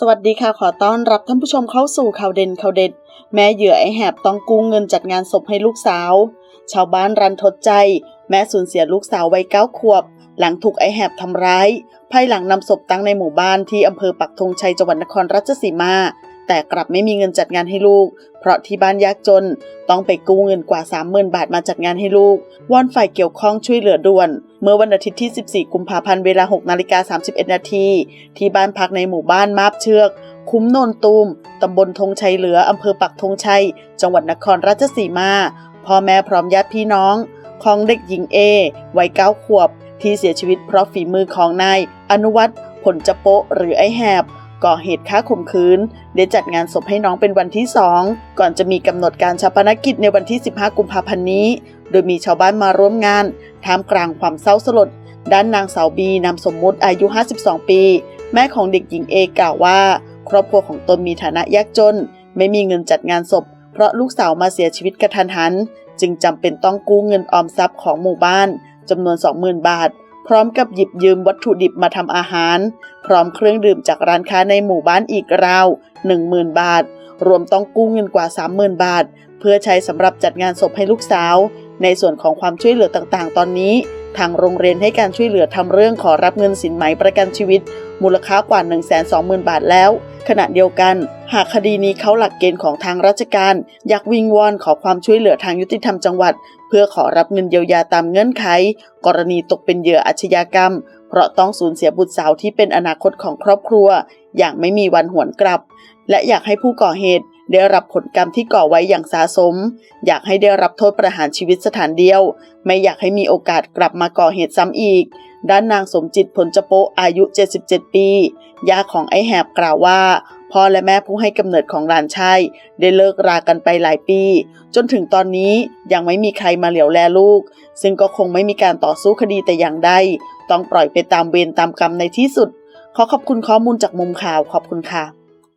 สวัสดีค่ะ ขอต้อนรับท่านผู้ชมเข้าสู่ข่าวเด่นข่าวเด็ด แม่เหยื่อไอแหบต้องกู้เงินจัดงานศพให้ลูกสาว ชาวบ้านรันทดใจ แม่สูญเสียลูกสาววัยเก้าขวบ หลังถูกไอแหบทำร้าย ภายหลังนำศพตั้งในหมู่บ้านที่อำเภอปักธงชัยจังหวัดนครราชสีมา แต่กลับไม่มีเงินจัดงานให้ลูก เพราะที่บ้านยากจน ต้องไปกู้เงินกว่า 30,000 บาทมาจัดงานให้ลูกวอนฝ่ายเกี่ยวข้องช่วยเหลือด่วน เมื่อวันอาทิตย์ที่ 14 กุมภาพันธ์เวลา 6 นาฬิกา 31 นาที ที่บ้านพักในหมู่บ้านมาบเชือก คุ้มโนนตูม ตำบลธงชัยเหลือ อำเภอปักธงชัย จังหวัดนครราชสีมา พ่อแม่พร้อมญาติพี่น้อง ของเด็กหญิงเอวัยเก้าขวบ ที่เสียชีวิตเพราะฝีมือของนายอนุวัฒน์ผลจะโปะหรือไอแหบ ก่อเหตุฆ่าข่มขืนได้จัดงานศพให้น้องเป็นวันที่สองก่อนจะมีกำหนดการชาปนกิจในวันที่ 15 กุมภาพันธ์นี้ โดยมีชาวบ้านมาร่วมงานท่ามกลางความเศร้าสลด ด้านนางสาวบีนามสมมุติอายุ 52 ปี แม่ของเด็กหญิงเอกล่าวว่า ครอบครัวของตนมีฐานะยากจน ไม่มีเงินจัดงานศพ เพราะลูกสาวมาเสียชีวิตกระทันหัน จึงจำเป็นต้องกู้เงินออมทรัพย์ของหมู่บ้านจำนวน 20,000 บาท พร้อมกับหยิบยืมวัตถุดิบมาทำอาหาร พร้อมเครื่องดื่มจากร้านค้าในหมู่บ้านอีกราว 10,000 บาท รวมต้องกู้เงินกว่า 30,000 บาท เพื่อใช้สำหรับจัดงานศพให้ลูกสาว ในส่วนของความช่วยเหลือต่างๆ ตอนนี้ ทางโรงเรียนให้การช่วยเหลือทำเรื่องขอรับเงินสินไหมประกันชีวิต มูลค่ากว่า 120,000 บาทแล้ว ขณะเดียวกัน หากคดีนี้เขาหลักเกณฑ์ของทางราชการ อยากวิงวอนขอความช่วยเหลือทางยุติธรรมจังหวัด เพื่อขอรับเงินเยียวยาตามเงื่อนไข กรณีตกเป็นเหยื่ออาชญากรรม เพราะต้องสูญเสียบุตรสาวที่เป็นอนาคตของครอบครัว อย่างไม่มีวันหวนกลับ และอยากให้ผู้ก่อเหตุได้รับผลกรรมที่ก่อไว้อย่างสาสม อยากให้ได้รับโทษประหารชีวิตสถานเดียว ไม่อยากให้มีโอกาสกลับมาก่อเหตุซ้ำอีก ด้านนางสมจิตผลจะโปะอายุ 77 ปีย่าของไอ้แหบกล่าวว่าพ่อและแม่ผู้ให้กำเนิดของหลานชายได้เลิกรากันไปหลายปี จนถึงตอนนี้ยังไม่มีใครมาเหลียวแลลูก ซึ่งก็คงไม่มีการต่อสู้คดีแต่อย่างใด ต้องปล่อยไปตามเวรตามกรรมในที่สุด ขอขอบคุณข้อมูลจากมุมข่าวขอบคุณค่ะ